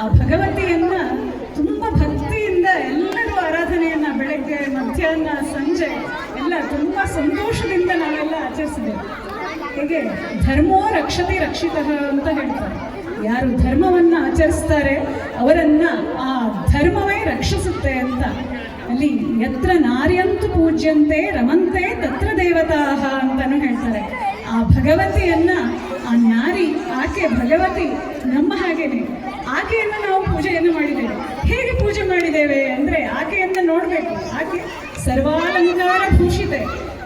ಆ ಭಗವತಿಯನ್ನ ತುಂಬ ಭಕ್ತಿಯಿಂದ ಎಲ್ಲರೂ ಆರಾಧನೆಯನ್ನ ಬೆಳಗ್ಗೆ, ಮಧ್ಯಾಹ್ನ, ಸಂಜೆ ಎಲ್ಲ ತುಂಬ ಸಂತೋಷದಿಂದ ನಾವೆಲ್ಲ ಆಚರಿಸಿದ್ದೇವೆ. ಹೇಗೆ? ಧರ್ಮೋ ರಕ್ಷತೆ ರಕ್ಷಿತಃ ಅಂತ ಹೇಳ್ತಾರೆ. ಯಾರು ಧರ್ಮವನ್ನ ಆಚರಿಸ್ತಾರೆ, ಅವರನ್ನ ಆ ಧರ್ಮವೇ ರಕ್ಷಿಸುತ್ತೆ ಅಂತ. ಅಲ್ಲಿ ಯತ್ರ ನಾರ್ಯಂತು ಪೂಜ್ಯಂತೆ ರಮಂತೆ ತತ್ರ ದೇವತಾಹ ಅಂತಾನು ಹೇಳ್ತಾರೆ. ಆ ಭಗವತಿಯನ್ನ ಆ ನಾರಿ, ಆಕೆ ಭಗವತಿ ನಮ್ಮ ಹಾಗೇನೆ. ಆಕೆಯನ್ನು ನಾವು ಪೂಜೆಯನ್ನು ಮಾಡಿದ್ದೇವೆ. ಹೇಗೆ ಪೂಜೆ ಮಾಡಿದ್ದೇವೆ ಅಂದರೆ ಆಕೆಯನ್ನು ನೋಡಬೇಕು. ಆಕೆ ಸರ್ವಾಲಂಕಾರ ಭೂಷಿತೆ.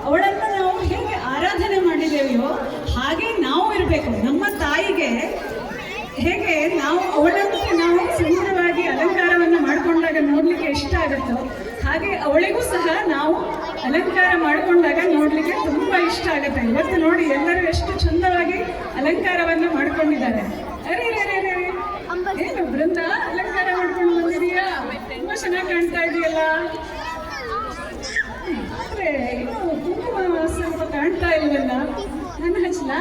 ಅವಳನ್ನು ನಾವು ಹೇಗೆ ಆರಾಧನೆ ಮಾಡಿದ್ದೇವೆಯೋ ಹಾಗೆ ನಾವು ಇರಬೇಕು. ನಮ್ಮ ತಾಯಿಗೆ ಹೇಗೆ ನಾವು ಅವಳನ್ನು ನಾವು ಸುಂದರವಾಗಿ ಅಲಂಕಾರವನ್ನು ಮಾಡಿಕೊಂಡಾಗ ನೋಡಲಿಕ್ಕೆ ಇಷ್ಟ ಆಗುತ್ತೋ ಹಾಗೆ ಅವಳಿಗೂ ಸಹ ನಾವು ಅಲಂಕಾರ ಮಾಡಿಕೊಂಡಾಗ ನೋಡ್ಲಿಕ್ಕೆ ತುಂಬಾ ಇಷ್ಟ ಆಗುತ್ತೆ. ಇವತ್ತು ನೋಡಿ ಎಲ್ಲರೂ ಎಷ್ಟು ಚಂದವಾಗಿ ಅಲಂಕಾರವನ್ನು ಮಾಡ್ಕೊಂಡಿದ್ದಾರೆ. ಅರೆ ಏನು ಬೃಂದ ಅಲಂಕಾರ ಮಾಡ್ಕೊಂಡು ಬಂದಿದೀಯಾ? ತುಂಬಾ ಚೆನ್ನಾಗಿ ಕಾಣ್ತಾ ಇದೆಯಲ್ಲ? ಕುಂಕುಮ ಸ್ವಲ್ಪ ಕಾಣ್ತಾ ಇಲ್ಲವಲ್ಲ ನನ್ನ ಹಚ್ಚಲಾ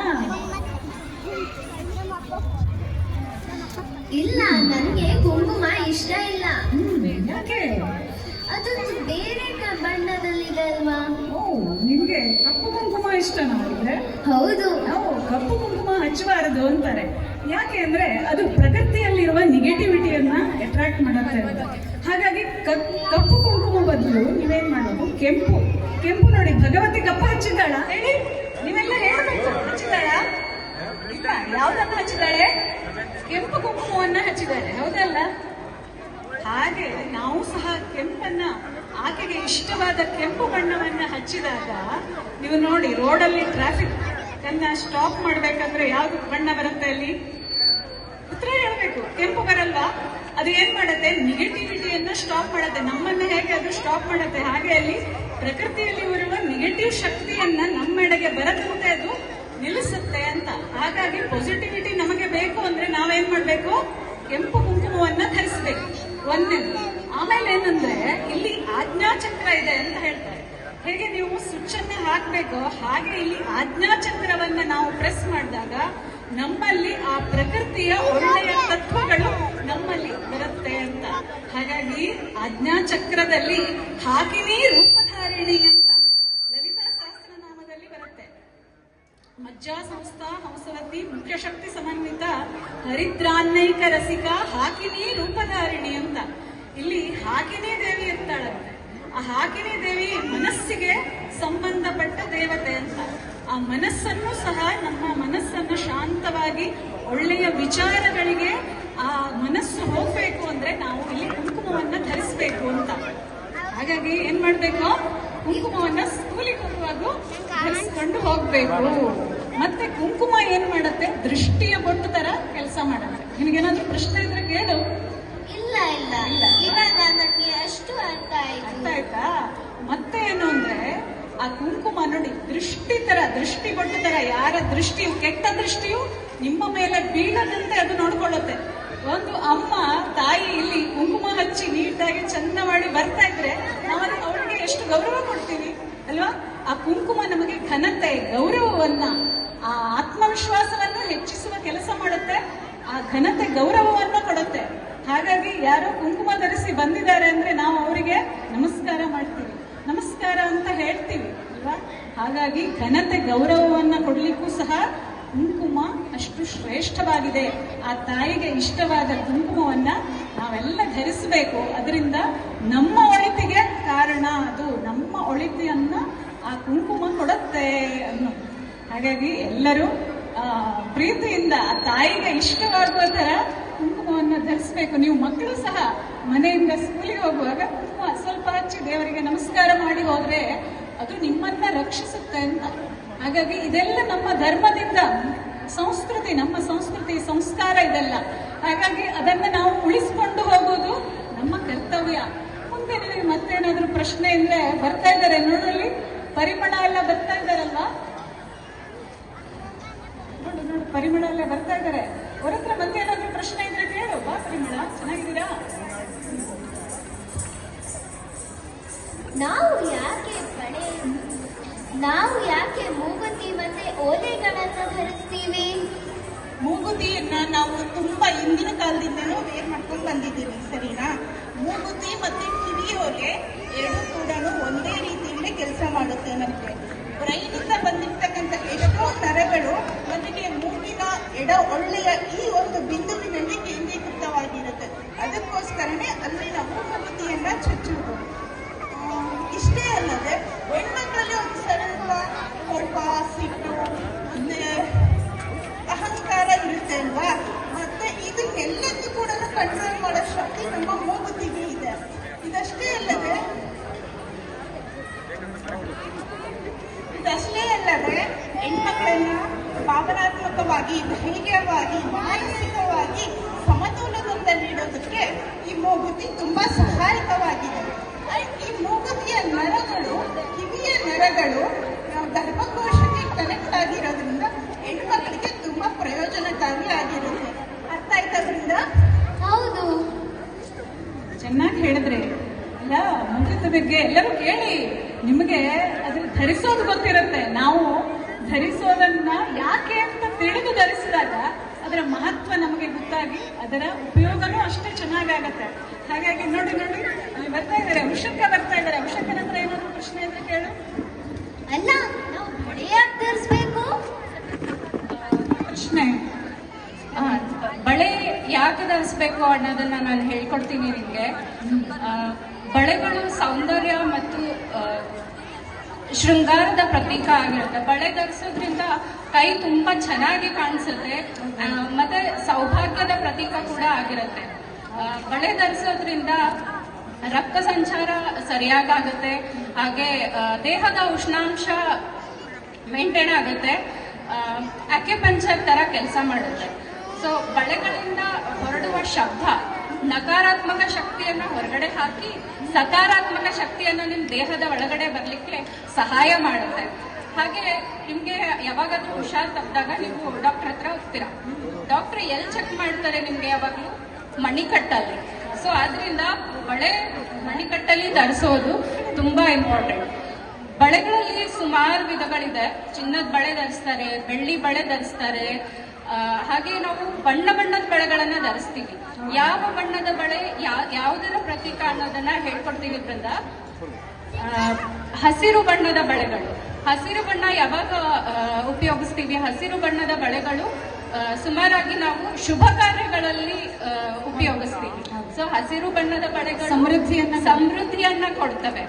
ಇಲ್ಲ ನನಗೆ ಕುಂಕುಮ ಇಷ್ಟ ಇಲ್ಲ. ಯಾಕೆ? ಅದೊಂದು ಬೇರೆ ಬಣ್ಣದಲ್ಲಿದೆ ಅಲ್ವಾ ಓ ನಿಮಗೆ ಕಪ್ಪು ಕುಂಕುಮ ಇಷ್ಟನಾ ಅಂದ್ರೆ ಹೌದು. ನಾವು ಕಪ್ಪು ಕುಂಕುಮ ಹಚ್ಚಬಾರದು ಅಂತಾರೆ. ಯಾಕೆ ಅಂದ್ರೆ ಅದು ಪ್ರಕೃತಿಯಲ್ಲಿರುವ ನೆಗೆಟಿವಿಟಿಯನ್ನು ಅಟ್ರಾಕ್ಟ್ ಮಾಡುತ್ತೆ. ಹಾಗಾಗಿ ಕಪ್- ಕಪ್ಪು ಕುಂಕುಮ ಬದಲು ನೀವೇನ್ ಮಾಡೋದು? ಕೆಂಪು. ಕೆಂಪು ನೋಡಿ ಭಗವತಿ ಕಪ್ಪು ಹಚ್ಚಿದ್ದಾಳ? ಹೇಳಿ. ನೀವೆಲ್ಲ ಹೇಳ್ಬೇಕು. ಹಚ್ಚಿದ್ದಾಳ? ಇಲ್ಲ ಯಾವ್ದನ್ನ ಹಚ್ಚಿದ್ದಾಳೆ? ಕೆಂಪು ಕುಂಕುಮವನ್ನ ಹಚ್ಚಿದ್ದಾಳೆ. ಹೌದಲ್ಲ? ಹಾಗೆ ನಾವು ಸಹ ಕೆಂಪನ್ನ, ಆಕೆಗೆ ಇಷ್ಟವಾದ ಕೆಂಪು ಬಣ್ಣವನ್ನ ಹಚ್ಚಿದಾಗ, ನೀವು ನೋಡಿ, ರೋಡಲ್ಲಿ ಟ್ರಾಫಿಕ್ ಅನ್ನ ಸ್ಟಾಪ್ ಮಾಡ್ಬೇಕಂದ್ರೆ ಯಾವ್ದು ಬಣ್ಣ ಬರುತ್ತೆ ಅಲ್ಲಿ? ಉತ್ತರ ಹೇಳ್ಬೇಕು, ಕೆಂಪು ಬರಲ್ವಾ ಅದು ಏನ್ ಮಾಡುತ್ತೆ? ನೆಗೆಟಿವಿಟಿಯನ್ನ ಸ್ಟಾಪ್ ಮಾಡುತ್ತೆ. ನಮ್ಮನ್ನ ಹೇಗೆ ಅದು ಸ್ಟಾಪ್ ಮಾಡುತ್ತೆ? ಹಾಗೆ ಅಲ್ಲಿ ಪ್ರಕೃತಿಯಲ್ಲಿ ಇರುವ ನೆಗೆಟಿವ್ ಶಕ್ತಿಯನ್ನ ನಮ್ಮೆಡೆಗೆ ಬರದಂತೆ ಅದು ನಿಲ್ಲಿಸುತ್ತೆ ಅಂತ. ಹಾಗಾಗಿ ಪಾಸಿಟಿವಿಟಿ ನಮಗೆ ಬೇಕು ಅಂದ್ರೆ ನಾವೇನ್ ಮಾಡ್ಬೇಕು? ಕೆಂಪು ಕುಂಕುಮವನ್ನ ಧರಿಸಬೇಕು. ಒಂದೇದು ಆಮೇಲೆ ಏನಂದ್ರೆ, ಇಲ್ಲಿ ಆಜ್ಞಾಚಕ್ರ ಇದೆ ಅಂತ ಹೇಳ್ತಾರೆ. ಹೇಗೆ ನೀವು ಸ್ವಿಚ್ ಅನ್ನ ಹಾಕ್ಬೇಕು ಹಾಗೆ ಇಲ್ಲಿ ಆಜ್ಞಾಚಕ್ರವನ್ನ ನಾವು ಪ್ರೆಸ್ ಮಾಡಿದಾಗ ನಮ್ಮಲ್ಲಿ ಆ ಪ್ರಕೃತಿಯ ಒಳ್ಳೆಯ ತತ್ವಗಳು ನಮ್ಮಲ್ಲಿ ಬರುತ್ತೆ ಅಂತ. ಹಾಗಾಗಿ ಆಜ್ಞಾಚಕ್ರದಲ್ಲಿ ಹಾಗೆಯೇ ರೂಪಧಾರಿಣಿ ಅಂತ ಲಲಿತಾ ಸಹಸ್ರನಾಮದಲ್ಲಿ ಬರುತ್ತೆ ಮಜ್ಜಾ ಸಂಸ್ಥಾ ಹಂಸವತಿ ಮುಖ್ಯಶಕ್ತಿ ಸಮನ್ವಿತ, ಹರಿದ್ರಾನ್ನೈಕ ರಸಿಕ, ಹಾಕಿನಿ ರೂಪಧಾರಿಣಿ ಅಂತ. ಇಲ್ಲಿ ಹಾಕಿನಿ ದೇವಿ ಇರ್ತಾಳಂತೆ. ಆ ಹಾಕಿನಿ ದೇವಿ ಮನಸ್ಸಿಗೆ ಸಂಬಂಧಪಟ್ಟ ದೇವತೆ ಅಂತ. ಆ ಮನಸ್ಸನ್ನು ಸಹ ನಮ್ಮ ಮನಸ್ಸನ್ನು ಶಾಂತವಾಗಿ ಒಳ್ಳೆಯ ವಿಚಾರಗಳಿಗೆ ಆ ಮನಸ್ಸು ಹೋಗ್ಬೇಕು ಅಂದ್ರೆ ನಾವು ಇಲ್ಲಿ ಕುಂಕುಮವನ್ನ ಧರಿಸ್ಬೇಕು ಅಂತ. ಹಾಗಾಗಿ ಏನ್ ಮಾಡ್ಬೇಕು? ಕುಂಕುಮವನ್ನ ಸ್ಕೂಲಿಗೆ ಹೋಗುವಾಗ ಧರಿಸ್ಕೊಂಡು ಹೋಗ್ಬೇಕು. ಮತ್ತೆ ಕುಂಕುಮ ಏನ್ ಮಾಡುತ್ತೆ? ದೃಷ್ಟಿಯ ಬೊಟ್ಟು ತರ ಕೆಲಸ ಮಾಡುತ್ತೆ. ನಿನಗೇನಾದ್ರೂ ಪ್ರಶ್ನೆ ಇದ್ರೆ ಕೇಳು. ಇಲ್ಲ ಇಲ್ಲ. ಇಲ್ಲ. ಇವಾಗ ನನಗೆ ಅಷ್ಟು ಅರ್ಥ ಅರ್ಥ ಆಯ್ತು? ಮತ್ತೆ ಏನು ಅಂದ್ರೆ ಆ ಕುಂಕುಮ ನೋಡಿ ದೃಷ್ಟಿ ತರ ದೃಷ್ಟಿ ಬೊಟ್ಟು ತರ ಯಾರ ದೃಷ್ಟಿಯು ಕೆಟ್ಟ ದೃಷ್ಟಿಯು ನಿಮ್ಮ ಮೇಲೆ ಬೀಳದಂತೆ ಅದು ನೋಡ್ಕೊಳ್ಳುತ್ತೆ. ಒಂದು ಅಮ್ಮ ತಾಯಿ ಇಲ್ಲಿ ಕುಂಕುಮ ಹಚ್ಚಿ ನೀಟಾಗಿ ಚಂದ ಮಾಡಿ ಬರ್ತಾ ಇದ್ರೆ ನಾವು ಅವಳಿಗೆ ಎಷ್ಟು ಗೌರವ ಕೊಡ್ತೀವಿ ಅಲ್ವಾ? ಆ ಕುಂಕುಮ ನಮಗೆ ಘನತೆ ಗೌರವವನ್ನ ಆ ಆತ್ಮವಿಶ್ವಾಸವನ್ನು ಹೆಚ್ಚಿಸುವ ಕೆಲಸ ಮಾಡುತ್ತೆ, ಆ ಘನತೆ ಗೌರವವನ್ನು ಕೊಡುತ್ತೆ. ಹಾಗಾಗಿ ಯಾರೋ ಕುಂಕುಮ ಧರಿಸಿ ಬಂದಿದ್ದಾರೆ ಅಂದ್ರೆ ನಾವು ಅವರಿಗೆ ನಮಸ್ಕಾರ ಮಾಡ್ತೀವಿ. ನಮಸ್ಕಾರ ಅಂತ ಹೇಳ್ತೀವಿ, ಅಲ್ವಾ? ಹಾಗಾಗಿ ಘನತೆ ಗೌರವವನ್ನು ಕೊಡಲಿಕ್ಕೂ ಸಹ ಕುಂಕುಮ ಅಷ್ಟು ಶ್ರೇಷ್ಠವಾಗಿದೆ. ಆ ತಾಯಿಗೆ ಇಷ್ಟವಾದ ಕುಂಕುಮವನ್ನ ನಾವೆಲ್ಲ ಧರಿಸಬೇಕು. ಅದರಿಂದ ನಮ್ಮ ಒಳಿತಿಗೆ ಕಾರಣ ಅದು. ನಮ್ಮ ಒಳಿತಿಯನ್ನ ಆ ಕುಂಕುಮ ಹಾಗಾಗಿ ಎಲ್ಲರೂ ಪ್ರೀತಿಯಿಂದ ಆ ತಾಯಿಗೆ ಇಷ್ಟವಾಗುವ ತರ ಕುಂಕುಮವನ್ನು ಧರಿಸಬೇಕು. ನೀವು ಮಕ್ಕಳು ಸಹ ಮನೆಯಿಂದ ಸ್ಕೂಲಿಗೆ ಹೋಗುವಾಗ ಕುಂಕುಮ ಸ್ವಲ್ಪ ಹಚ್ಚಿ ದೇವರಿಗೆ ನಮಸ್ಕಾರ ಮಾಡಿ ಹೋದ್ರೆ ಅದು ನಿಮ್ಮನ್ನ ರಕ್ಷಿಸುತ್ತೆ ಅಂತ. ಹಾಗಾಗಿ ಇದೆಲ್ಲ ನಮ್ಮ ಧರ್ಮದಿಂದ, ಸಂಸ್ಕೃತಿ, ನಮ್ಮ ಸಂಸ್ಕೃತಿ, ಸಂಸ್ಕಾರ ಇದೆಲ್ಲ. ಹಾಗಾಗಿ ಅದನ್ನ ನಾವು ಉಳಿಸ್ಕೊಂಡು ಹೋಗೋದು ನಮ್ಮ ಕರ್ತವ್ಯ. ಮುಂದೆ ನಿಮಗೆ ಮತ್ತೇನಾದ್ರೂ ಪ್ರಶ್ನೆ ಅಂದ್ರೆ ಬರ್ತಾ ಇದ್ದಾರೆ ನೋಡಲ್ಲಿ. ಪರಿಮಳ ಎಲ್ಲ ಬರ್ತಾ ಇದ್ದಾರಲ್ವಾ ಪರಿಮಳ ಅಲ್ಲೇ ಬರ್ತಾ ಇದ್ದಾರೆ. ಅವ್ರ ಹತ್ರ ಮತ್ತೆ ಏನಾದ್ರು ಪ್ರಶ್ನೆ ಇದ್ರೆ ಕೇಳು. ಬಾ ಪರಿಮಳ ಚೆನ್ನಾಗಿದ್ದೀರಾ? ನಾವು ಯಾಕೆ ಕಡೆ ನಾವು ಯಾಕೆ ಮೂಗುತಿ ಮತ್ತೆ ಓಲೆಗಳನ್ನ ಧರಿಸ್ತೀವಿ? ಮೂಗುತಿಯನ್ನ ನಾವು ತುಂಬಾ ಹಿಂದಿನ ಕಾಲದಿಂದನೂ ವೇರ್ ಮಾಡ್ಕೊಂಡು ಬಂದಿದ್ದೀವಿ ಸರಿನಾ? ಮೂಗುತಿ ಮತ್ತೆ ಕಿವಿ ಓಲೆ ಎರಡೂ ಕೂಡ ಒಂದೇ ರೀತಿಯಲ್ಲಿ ಕೆಲಸ ಮಾಡುತ್ತೆ ನಮಗೆ. ಇಂದ ಬಂದಿರ್ತಕ್ಕಂಥ ಎಷ್ಟೋ ನರಗಳು ಮಾಡ್ತಾ ಹೃದಯ ಈ ಒಂದು ಬಿಂದುವಿನಲ್ಲಿ ಕೇಂದ್ರೀಕೃತವಾಗಿರುತ್ತೆ. ಅದಕ್ಕೋಸ್ಕರನೇ ಅಲ್ಲಿ ನಾವು ಮೂಗುತಿಯನ್ನ ಚುಚ್ಚುವುದು. ಆ, ಇಷ್ಟೇ ಅಲ್ಲದೆ ಹೆಣ್ಮಕ್ಳಲ್ಲಿ ಒಂದು ಸ್ವಲ್ಪ ಕೋಪ ಸಿಟ್ಟು ಮತ್ತೆ ಅಹಂಕಾರ ಇರುತ್ತೆ ಅಲ್ವಾ? ಮತ್ತೆ ಇದು ಎಲ್ಲದೂ ಕೂಡ ಹೇಳಿದ್ರಿ, ಅಲ್ಲ ಮಂತ್ರಿತ್ವ ಬಗ್ಗೆ ಎಲ್ಲರೂ ಕೇಳಿ, ನಿಮಗೆ ಅದನ್ನ ಧರಿಸೋದು ಗೊತ್ತಿರುತ್ತೆ. ನಾವು ಧರಿಸೋದನ್ನ ಯಾಕೆ ಅಂತ ತಿಳಿದು ಧರಿಸಿದಾಗ ಅದರ ಮಹತ್ವ ನಮಗೆ ಗೊತ್ತಾಗಿ ಅದರ ಉಪಯೋಗನೂ ಅಷ್ಟೇ ಚೆನ್ನಾಗಾಗತ್ತೆ. ಹಾಗಾಗಿ ನೋಡಿ ನೋಡಿ ಬರ್ತಾ ಇದ್ದಾರೆ ಉಷಕ್ಕ ಬರ್ತಾ ಇದ್ದಾರೆ. ಉಷಕ್ಕನ ಹತ್ರ ಏನಾದ್ರು ಪ್ರಶ್ನೆ ಅಂತ ಕೇಳು. ಅಲ್ಲ, ನಾವು ಧರಿಸ್ಬೇಕು ಪ್ರಶ್ನೆ ಆ, ಬಳೆ ಯಾಕೆ ಧರಿಸ್ಬೇಕು ಅನ್ನೋದನ್ನ ನಾನು ಹೇಳ್ಕೊಡ್ತೀನಿ ನಿಮಗೆ? ಬಳೆಗಳು ಸೌಂದರ್ಯ ಮತ್ತು ಶೃಂಗಾರದ ಪ್ರತೀಕ ಆಗಿರುತ್ತೆ. ಬಳೆ ಧರಿಸೋದ್ರಿಂದ ಕೈ ತುಂಬಾ ಚೆನ್ನಾಗಿ ಕಾಣಿಸುತ್ತೆ. ಮತ್ತೆ ಸೌಭಾಗ್ಯದ ಪ್ರತೀಕ ಕೂಡ ಆಗಿರುತ್ತೆ. ಬಳೆ ಧರಿಸೋದ್ರಿಂದ ರಕ್ತ ಸಂಚಾರ ಸರಿಯಾಗುತ್ತೆ ಹಾಗೆ ದೇಹದ ಉಷ್ಣಾಂಶ ಮೇಂಟೈನ್ ಆಗುತ್ತೆ. ಅಕ್ಯುಪಂಚರ್ ತರ ಕೆಲಸ ಮಾಡುತ್ತೆ. ಸೊ ಬಳೆಗಳಿಂದ ಹೊರಡುವ ಶಬ್ದ ನಕಾರಾತ್ಮಕ ಶಕ್ತಿಯನ್ನ ಹೊರಗಡೆ ಹಾಕಿ ಸಕಾರಾತ್ಮಕ ಶಕ್ತಿಯನ್ನ ನಿಮ್ಮ ದೇಹದ ಒಳಗಡೆ ಬರ್ಲಿಕ್ಕೆ ಸಹಾಯ ಮಾಡುತ್ತೆ. ಹಾಗೆ ನಿಮ್ಗೆ ಯಾವಾಗಾದ್ರೂ ಹುಷಾರ್ ತಪ್ಪಿದಾಗ ನೀವು ಡಾಕ್ಟರ್ ಹತ್ರ ಹೋಗ್ತೀರಾ? ಡಾಕ್ಟರ್ ಎಲ್ಲಿ ಚೆಕ್ ಮಾಡ್ತಾರೆ ನಿಮ್ಗೆ ಯಾವಾಗ್ಲೂ? ಮಣಿಕಟ್ಟಲ್ಲಿ. ಸೊ ಆದ್ರಿಂದ ಬಳೆ ಮಣಿಕಟ್ಟಲ್ಲಿ ಧರಿಸೋದು ತುಂಬಾ ಇಂಪಾರ್ಟೆಂಟ್ ಬಳೆಗಳಲ್ಲಿ ಸುಮಾರು ವಿಧಗಳಿದೆ. ಚಿನ್ನದ ಬಳೆ ಧರಿಸ್ತಾರೆ, ಬೆಳ್ಳಿ ಬಳೆ ಧರಿಸ್ತಾರೆ ಹಾಗೆ ನಾವು ಬಣ್ಣ ಬಣ್ಣದ ಬಳೆಗಳನ್ನ ಧರಿಸ್ತೀವಿ. ಯಾವ ಬಣ್ಣದ ಬಳೆ ಯಾವುದರ ಪ್ರತೀಕ ಅನ್ನೋದನ್ನ ಹೇಳ್ಕೊಡ್ತೀವಿ ಬೃಂದ ಆ, ಹಸಿರು ಬಣ್ಣದ ಬಳೆಗಳು. ಹಸಿರು ಬಣ್ಣ ಯಾವಾಗ ಉಪಯೋಗಿಸ್ತೀವಿ? ಹಸಿರು ಬಣ್ಣದ ಬಳೆಗಳು ಸುಮಾರಾಗಿ ನಾವು ಶುಭ ಕಾರ್ಯಗಳಲ್ಲಿ ಉಪಯೋಗಿಸ್ತೀವಿ. ಸೊ ಹಸಿರು ಬಣ್ಣದ ಬಳೆಗಳು ಸಮೃದ್ಧಿಯನ್ನ ಸಮೃದ್ಧಿಯನ್ನ ಕೊಡ್ತವೆ.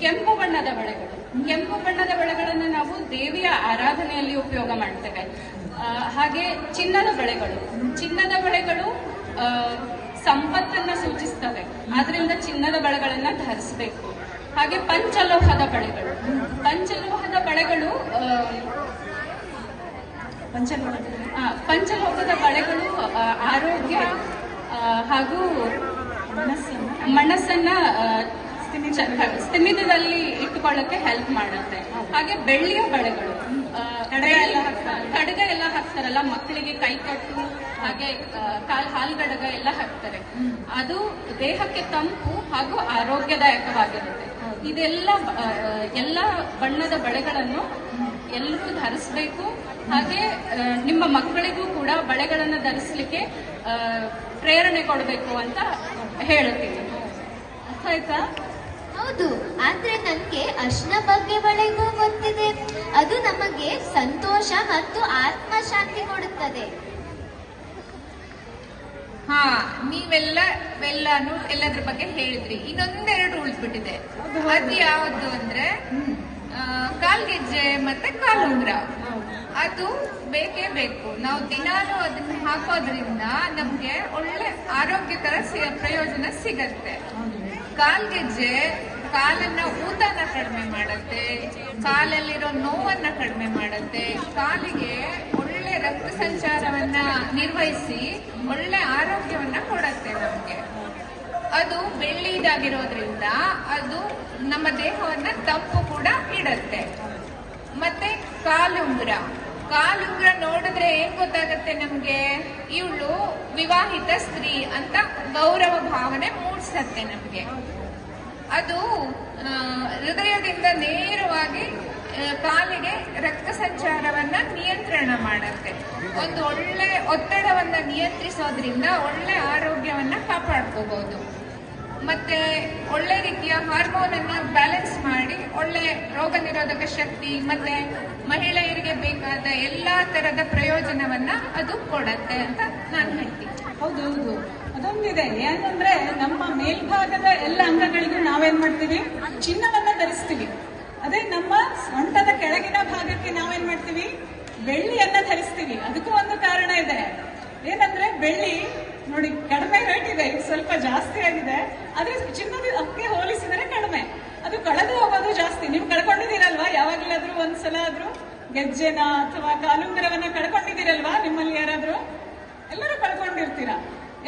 ಕೆಂಪು ಬಣ್ಣದ ಬಳೆಗಳು. ಕೆಂಪು ಬಣ್ಣದ ಬಳೆಗಳನ್ನು ನಾವು ದೇವಿಯ ಆರಾಧನೆಯಲ್ಲಿ ಉಪಯೋಗ ಮಾಡ್ತೇವೆ. ಹಾಗೆ ಚಿನ್ನದ ಬಳೆಗಳು. ಚಿನ್ನದ ಬಳೆಗಳು ಸಂಪತ್ತನ್ನ ಸೂಚಿಸ್ತವೆ. ಆದ್ರಿಂದ ಚಿನ್ನದ ಬಳೆಗಳನ್ನ ಧರಿಸಬೇಕು. ಹಾಗೆ ಪಂಚಲೋಹದ ಬಳೆಗಳು. ಪಂಚಲೋಹದ ಬಳೆಗಳು ಆ, ಪಂಚಲೋಹದ ಬಳೆಗಳು ಆರೋಗ್ಯ ಹಾಗೂ ಮನಸ್ಸನ್ನ ಸ್ಥಿಮಿತದಲ್ಲಿ ಇಟ್ಟುಕೊಳ್ಳಕ್ಕೆ ಹೆಲ್ಪ್ ಮಾಡುತ್ತೆ. ಹಾಗೆ ಬೆಳ್ಳಿಯ ಬಳೆಗಳು. ಕಡಗ ಎಲ್ಲ ಹಾಕ್ತಾರೆ. ಕಡಗ ಎಲ್ಲ ಹಾಕ್ತಾರಲ್ಲ ಮಕ್ಕಳಿಗೆ ಕೈ ಕಟ್ಟು ಹಾಗೆ ಕಾಲ್ ಹಾಲ್ಗಡಗ ಎಲ್ಲ ಹಾಕ್ತಾರೆ. ಅದು ದೇಹಕ್ಕೆ ತಂಪು ಹಾಗೂ ಆರೋಗ್ಯದಾಯಕವಾಗಿರುತ್ತೆ. ಇದೆಲ್ಲ ಎಲ್ಲ ಬಣ್ಣದ ಬಳೆಗಳನ್ನು ಎಲ್ಲರೂ ಧರಿಸ್ಬೇಕು. ಹಾಗೆ ನಿಮ್ಮ ಮಕ್ಕಳಿಗೂ ಕೂಡ ಬಳೆಗಳನ್ನು ಧರಿಸ್ಲಿಕ್ಕೆ ಪ್ರೇರಣೆ ಕೊಡಬೇಕು ಅಂತ ಹೇಳುತ್ತೀನಿ. ಅರ್ಥ ಆಯ್ತಾ? ಹೌದು ಆದ್ರೆ ನನ್ಗೆ ಅರ್ಶನ ಬಗ್ಗೆ ಬಳೆಗೂ ಗೊತ್ತಿದೆ. ಅದು ನಮಗೆ ಸಂತೋಷ ಮತ್ತು ಆತ್ಮಶಾಂತಿ ಕೊಡುತ್ತದೆ. ಹಾ ನೀವೆಲ್ಲ ಎಲ್ಲಾನು ಎಲ್ಲದ್ರ ಬಗ್ಗೆ ಹೇಳಿದ್ರಿ. ಇನ್ನೊಂದೆರಡು ಉಳಿದ್ಬಿಟ್ಟಿದೆ. ಅದು ಯಾವುದು ಅಂದ್ರೆ ಕಾಲ್ಗೆಜ್ಜೆ ಮತ್ತೆ ಕಾಲುಂಗ್ರ ಅದು ಬೇಕೇ ಬೇಕು. ನಾವು ದಿನಾನು ಅದನ್ನ ಹಾಕೋದ್ರಿಂದ ನಮ್ಗೆ ಒಳ್ಳೆ ಆರೋಗ್ಯಕರ ಸಿ- ಪ್ರಯೋಜನ ಸಿಗತ್ತೆ. ಕಾಲ್ಗೆಜ್ಜೆ ಕಾಲನ್ನ ಊತನ ಕಡಿಮೆ ಮಾಡುತ್ತೆ, ಕಾಲಲ್ಲಿರೋ ನೋವನ್ನ ಕಡಿಮೆ ಮಾಡುತ್ತೆ, ಕಾಲಿಗೆ ಒಳ್ಳೆ ರಕ್ತ ಸಂಚಾರವನ್ನ ನಿರ್ವಹಿಸಿ ಒಳ್ಳೆ ಆರೋಗ್ಯವನ್ನ ಕೊಡತ್ತೆ ನಮ್ಗೆ. ಅದು ಬೆಳ್ಳಿದಾಗಿರೋದ್ರಿಂದ ಅದು ನಮ್ಮ ದೇಹವನ್ನ ತಂಪು ಕೂಡ ಇಡತ್ತೆ. ಮತ್ತೆ ಕಾಲುಂಗುರ. ಕಾಲುಂಗುರ ನೋಡಿದ್ರೆ ಏನ್ ಗೊತ್ತಾಗತ್ತೆ ನಮ್ಗೆ? ಇವಳು ವಿವಾಹಿತ ಸ್ತ್ರೀ ಅಂತ ಗೌರವ ಭಾವನೆ ಮೂಡಿಸತ್ತೆ ನಮ್ಗೆ. ಅದು ಹೃದಯದಿಂದ ನೇರವಾಗಿ ಕಾಲಿಗೆ ರಕ್ತ ಸಂಚಾರವನ್ನ ನಿಯಂತ್ರಣ ಮಾಡುತ್ತೆ. ಒಂದು ಒಳ್ಳೆ ಒತ್ತಡವನ್ನ ನಿಯಂತ್ರಿಸೋದ್ರಿಂದ ಒಳ್ಳೆ ಆರೋಗ್ಯವನ್ನ ಕಾಪಾಡ್ಕೋಬಹುದು ಮತ್ತೆ ಒಳ್ಳೆ ರೀತಿಯ ಹಾರ್ಮೋನ್ ಅನ್ನ ಬ್ಯಾಲೆನ್ಸ್ ಮಾಡಿ, ಒಳ್ಳೆ ರೋಗ ನಿರೋಧಕ ಶಕ್ತಿ ಮತ್ತೆ ಮಹಿಳೆಯರಿಗೆ ಬೇಕಾದ ಎಲ್ಲಾ ತರದ ಪ್ರಯೋಜನವನ್ನ ಅದು ಕೊಡತ್ತೆ ಅಂತ ನಾನು ಹೇಳ್ತೀನಿ. ಹೌದು ಅದೊಂದಿದೆ. ಏನಂದ್ರೆ ನಮ್ಮ ಮೇಲ್ಭಾಗದ ಎಲ್ಲ ಅಂಗಗಳಿಗೂ ನಾವೇನ್ ಮಾಡ್ತೀವಿ? ಚಿನ್ನವನ್ನ ಧರಿಸ್ತೀವಿ. ಅದೇ ನಮ್ಮ ಸೊಂಟದ ಕೆಳಗಿನ ಭಾಗಕ್ಕೆ ನಾವೇನ್ ಮಾಡ್ತೀವಿ? ಬೆಳ್ಳಿಯನ್ನ ಧರಿಸ್ತೀವಿ. ಅದಕ್ಕೂ ಒಂದು ಕಾರಣ ಇದೆ. ಏನಂದ್ರೆ ಬೆಳ್ಳಿ ನೋಡಿ ಕಡಿಮೆ ರೇಟ್ ಇದೆ ಸ್ವಲ್ಪ ಜಾಸ್ತಿ ಆಗಿದೆ. ಆದ್ರೆ ಚಿನ್ನದ ಅಕ್ಕೆ ಹೋಲಿಸಿದರೆ ಕಡಿಮೆ. ಅದು ಕಳೆದು ಹೋಗೋದು ಜಾಸ್ತಿ. ನೀವು ಕಳ್ಕೊಂಡಿದ್ದೀರಲ್ವಾ? ಯಾವಾಗ್ಲಾದ್ರೂ ಒಂದ್ಸಲ ಆದ್ರೂ? ಗೆಜ್ಜೆನ ಅಥವಾ ಕಾಲುಂಗರವನ್ನ ಕಳ್ಕೊಂಡಿದ್ದೀರಲ್ವಾ? ನಿಮ್ಮಲ್ಲಿ ಯಾರಾದ್ರೂ? ಎಲ್ಲರೂ ಕಳ್ಕೊಂಡಿರ್ತೀರಾ?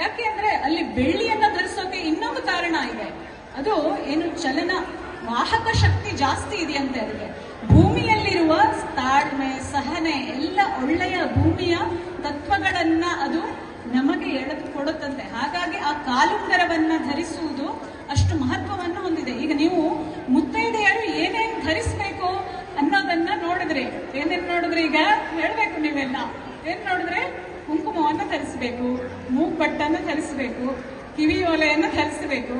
ಯಾಕೆ ಅಂದ್ರೆ ಅಲ್ಲಿ ಬೆಳ್ಳಿಯನ್ನ ಧರಿಸೋಕೆ ಇನ್ನೊಂದು ಕಾರಣ ಇದೆ. ಅದು ಏನು ಚಲನ, ವಾಹಕ ಶಕ್ತಿ ಜಾಸ್ತಿ ಇದೆಯಂತೆ ಅದಕ್ಕೆ. ಭೂಮಿಯಲ್ಲಿರುವ ತಾಳ್ಮೆ, ಸಹನೆ, ಎಲ್ಲ ಒಳ್ಳೆಯ ಭೂಮಿಯ ತತ್ವಗಳನ್ನ ಅದು ನಮಗೆ ಎಳೆದು ಕೊಡುತ್ತಂತೆ. ಹಾಗಾಗಿ ಆ ಕಾಲುಂಗರವನ್ನ ಧರಿಸುವುದು ಅಷ್ಟು ಮಹತ್ವವನ್ನು ಹೊಂದಿದೆ. ಈಗ ನೀವು ಮುತ್ತೈದೆಯರು ಏನೇನು ಧರಿಸಬೇಕು ಅನ್ನೋದನ್ನ ನೋಡಿದ್ರಿ, ಏನೇನ್ ನೋಡಿದ್ರಿ ಈಗ ಹೇಳ್ಬೇಕು ನೀವೆಲ್ಲ. ಏನ್ ನೋಡಿದ್ರೆ ಕುಂಕುಮವನ್ನು ಧರಿಸಬೇಕು ಮೂಗ್ಬಟ್ಟನ್ನು ಧರಿಸಬೇಕು, ಕಿವಿ ಓಲೆಯನ್ನು ಧರಿಸಬೇಕು.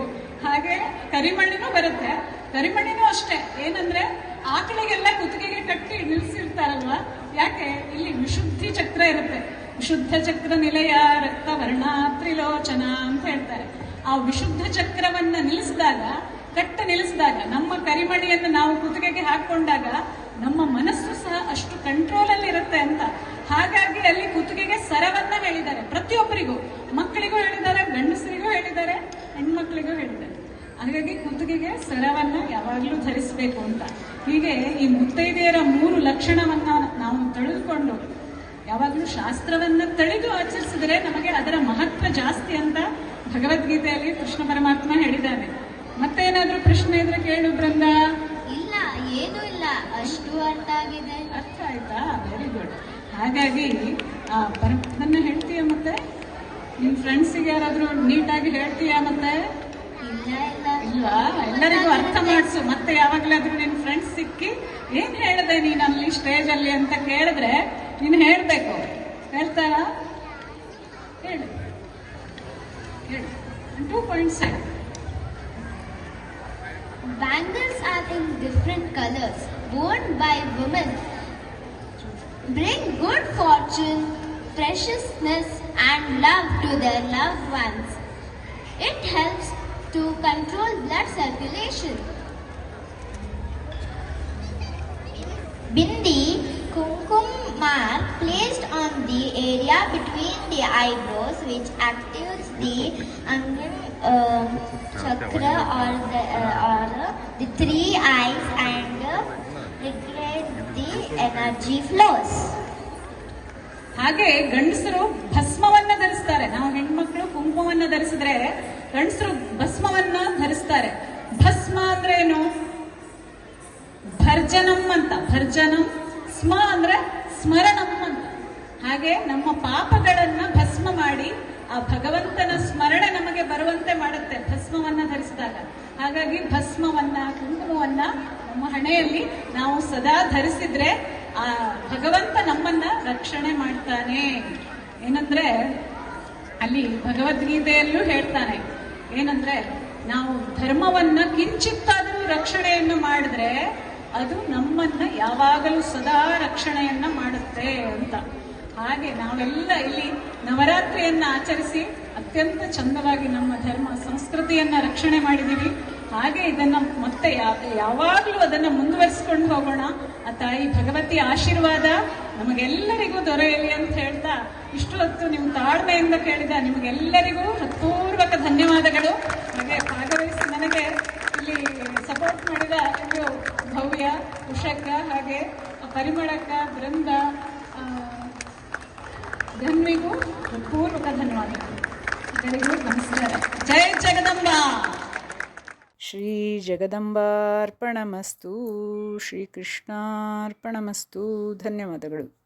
ಹಾಗೆ ಕರಿಮಣ್ಣಿನೂ ಬರುತ್ತೆ. ಕರಿಮಣ್ಣಿನೂ ಅಷ್ಟೇ. ಏನಂದ್ರೆ ಆಕಳಿಗೆಲ್ಲ ಕುತ್ತಿಗೆಗೆ ಕಟ್ಟಿ ನಿಲ್ಸಿರ್ತಾರಲ್ವಾ? ಯಾಕೆ? ಇಲ್ಲಿ ವಿಶುದ್ಧಿ ಚಕ್ರ ಇರುತ್ತೆ. ವಿಶುದ್ಧ ಚಕ್ರ ನಿಲಯ, ರಕ್ತ ವರ್ಣ ತ್ರಿಲೋಚನ ಅಂತ ಹೇಳ್ತಾರೆ. ಆ ವಿಶುದ್ಧ ಚಕ್ರವನ್ನ ನಿಲ್ಲಿಸಿದಾಗ, ಕಟ್ಟ ನಿಲ್ಲಿಸಿದಾಗ, ನಮ್ಮ ಕರಿಮಣಿಯನ್ನು ನಾವು ಕುತ್ತಿಗೆಗೆ ಹಾಕೊಂಡಾಗ ನಮ್ಮ ಮನಸ್ಸು ಸಹ ಅಷ್ಟು ಕಂಟ್ರೋಲ್ ಅಲ್ಲಿ ಇರುತ್ತೆ ಅಂತ. ಹಾಗಾಗಿ ಅಲ್ಲಿ ಕುತ್ತಿಗೆಗೆ ಸರವನ್ನ ಹೇಳಿದ್ದಾರೆ. ಪ್ರತಿಯೊಬ್ಬರಿಗೂ. ಮಕ್ಕಳಿಗೂ ಹೇಳಿದ್ದಾರೆ ಗಂಡಸರಿಗೂ ಹೇಳಿದ್ದಾರೆ ಹೆಣ್ಮಕ್ಳಿಗೂ ಹೇಳಿದ್ದಾರೆ. ಹಾಗಾಗಿ ಕುತ್ತಿಗೆಗೆ ಸರವನ್ನ ಯಾವಾಗಲೂ ಧರಿಸಬೇಕು ಅಂತ. ಹೀಗೆ ಈ ಮುತ್ತೈದೆಯರ ಮೂರು ಲಕ್ಷಣವನ್ನ ನಾವು ತಳೆದುಕೊಂಡು ಯಾವಾಗಲೂ ಶಾಸ್ತ್ರವನ್ನ ತಳೆದು ಆಚರಿಸಿದರೆ ನಮಗೆ ಅದರ ಮಹತ್ವ ಜಾಸ್ತಿ ಅಂತ ಭಗವದ್ಗೀತೆಯಲ್ಲಿ ಕೃಷ್ಣ ಪರಮಾತ್ಮ ಹೇಳಿದ್ದಾನೆ ಮತ್ತೇನಾದ್ರೂ ಪ್ರಶ್ನೆ ಇದ್ರೆ ಕೇಳು ಬೃಂದ. ಇಲ್ಲ ಏನೂ ಇಲ್ಲ. ಅಷ್ಟು ಅರ್ಥ ಆಗಿದೆ ಅರ್ಥ ಆಯ್ತಾ? ವೆರಿ ಗುಡ್ ಹಾಗಾಗಿ ಆ ಪರ ಅದನ್ನ ಹೇಳ್ತೀಯ ಮತ್ತೆ ನಿಮ್ ಫ್ರೆಂಡ್ಸಿಗೆ ಯಾರಾದರೂ ನೀಟಾಗಿ ಹೇಳ್ತೀಯಾ ಮತ್ತೆ? ಇಲ್ಲ ಇಲ್ವಾ ಎಲ್ಲರಿಗೂ ಅರ್ಥ ಮಾಡಿಸು. ಮತ್ತೆ ಯಾವಾಗ್ಲಾದ್ರೂ ನಿನ್ ಫ್ರೆಂಡ್ಸ್ ಸಿಕ್ಕಿ ಏನ್ ಹೇಳ್ದೆ ನೀನ್ ಅಲ್ಲಿ ಸ್ಟೇಜ್ ಅಲ್ಲಿ ಅಂತ ಕೇಳಿದ್ರೆ ನೀನ್ ಹೇಳ್ಬೇಕು. ಹೇಳ್ತಾರಾ? ಹೇಳು. ಹೇಳು. Two point seven Bangles are in different colors, worn by women. Bring good fortune, preciousness, and love to their loved ones. It helps to control blood circulation. Bindi, kumkum mark placed on the area between the eyebrows which activates the Angan uh, chakra or the, uh, or the three eyes and regulate the energy flows. ಹಾಗೆ ಗಂಡಸರು ಭಸ್ಮವನ್ನ ಧರಿಸ್ತಾರೆ. ನಾವು ಹೆಣ್ಮಕ್ಳು ಕುಂಕುಮವನ್ನ ಧರಿಸಿದ್ರೆ ಗಂಡಸರು ಭಸ್ಮವನ್ನ ಧರಿಸ್ತಾರೆ. ಭಸ್ಮ ಅಂದ್ರೆ ಏನು? ಭರ್ಜನಂ ಅಂತ. ಭರ್ಜನಂ, ಸ್ಮ ಅಂದ್ರೆ ಸ್ಮರಣಂ ಅಂತ. ಹಾಗೆ ನಮ್ಮ ಪಾಪಗಳನ್ನ ಭಸ್ಮ ಮಾಡಿ ಆ ಭಗವಂತನ ಸ್ಮರಣೆ ನಮಗೆ ಬರುವಂತೆ ಮಾಡುತ್ತೆ. ಭಸ್ಮವನ್ನ ಧರಿಸಿದಾಗ. ಹಾಗಾಗಿ ಭಸ್ಮವನ್ನ, ಕುಂಕುಮವನ್ನ ನಮ್ಮ ಹಣೆಯಲ್ಲಿ ನಾವು ಸದಾ ಧರಿಸಿದ್ರೆ ಆ ಭಗವಂತ ನಮ್ಮನ್ನ ರಕ್ಷಣೆ ಮಾಡ್ತಾನೆ. ಏನಂದ್ರೆ, ಅಲ್ಲಿ ಭಗವದ್ಗೀತೆಯಲ್ಲೂ ಹೇಳ್ತಾನೆ, ಏನಂದ್ರೆ, ನಾವು ಧರ್ಮವನ್ನ ಕಿಂಚಿತ್ತಾದರೂ ರಕ್ಷಣೆಯನ್ನು ಮಾಡಿದ್ರೆ ಅದು ನಮ್ಮನ್ನ ಯಾವಾಗಲೂ ಸದಾ ರಕ್ಷಣೆಯನ್ನ ಮಾಡುತ್ತೆ ಅಂತ. ಹಾಗೆ ನಾವೆಲ್ಲ ಇಲ್ಲಿ ನವರಾತ್ರಿಯನ್ನ ಆಚರಿಸಿ ಅತ್ಯಂತ ಚಂದವಾಗಿ ನಮ್ಮ ಧರ್ಮ, ಸಂಸ್ಕೃತಿಯನ್ನ ರಕ್ಷಣೆ ಮಾಡಿದೀವಿ ಹಾಗೆ ಇದನ್ನ ಮತ್ತೆ ಯಾವಾಗಲೂ ಅದನ್ನ ಮುಂದುವರಿಸಿಕೊಂಡು ಹೋಗೋಣ. ಆ ತಾಯಿ ಭಗವತಿ ಆಶೀರ್ವಾದ ನಮಗೆಲ್ಲರಿಗೂ ದೊರೆಯಲಿ ಅಂತ ಹೇಳ್ತಾ ಇಷ್ಟು ಹೊತ್ತು ನಿಮ್ಮ ತಾಳ್ಮೆಯಿಂದ ಕೇಳಿದ ನಿಮಗೆಲ್ಲರಿಗೂ ಹೃತ್ಪೂರ್ವಕ ಧನ್ಯವಾದಗಳು. ನನಗೆ ಭಾಗವಹಿಸಿ ನನಗೆ ಇಲ್ಲಿ ಸಪೋರ್ಟ್ ಮಾಡಿದ ಇದು ಭವ್ಯ, ಉಷಕ್ಕ ಹಾಗೆ ಪರಿಮಳಕ್ಕ ಬೃಂದ ಧನ್ವಿಗೂ ಹೃತ್ಪೂರ್ವಕ ಧನ್ಯವಾದಗಳು. ಎಲ್ಲರಿಗೂ ನಮಸ್ಕಾರ. ಜಯ ಜಗದಂಬಾ! ಶ್ರೀಜಗದಂಬಾರ್ಪಣಮಸ್ತು ಶ್ರೀಕೃಷ್ಣಾರ್ಪಣಮಸ್ತು. ಧನ್ಯವಾದಗಳು.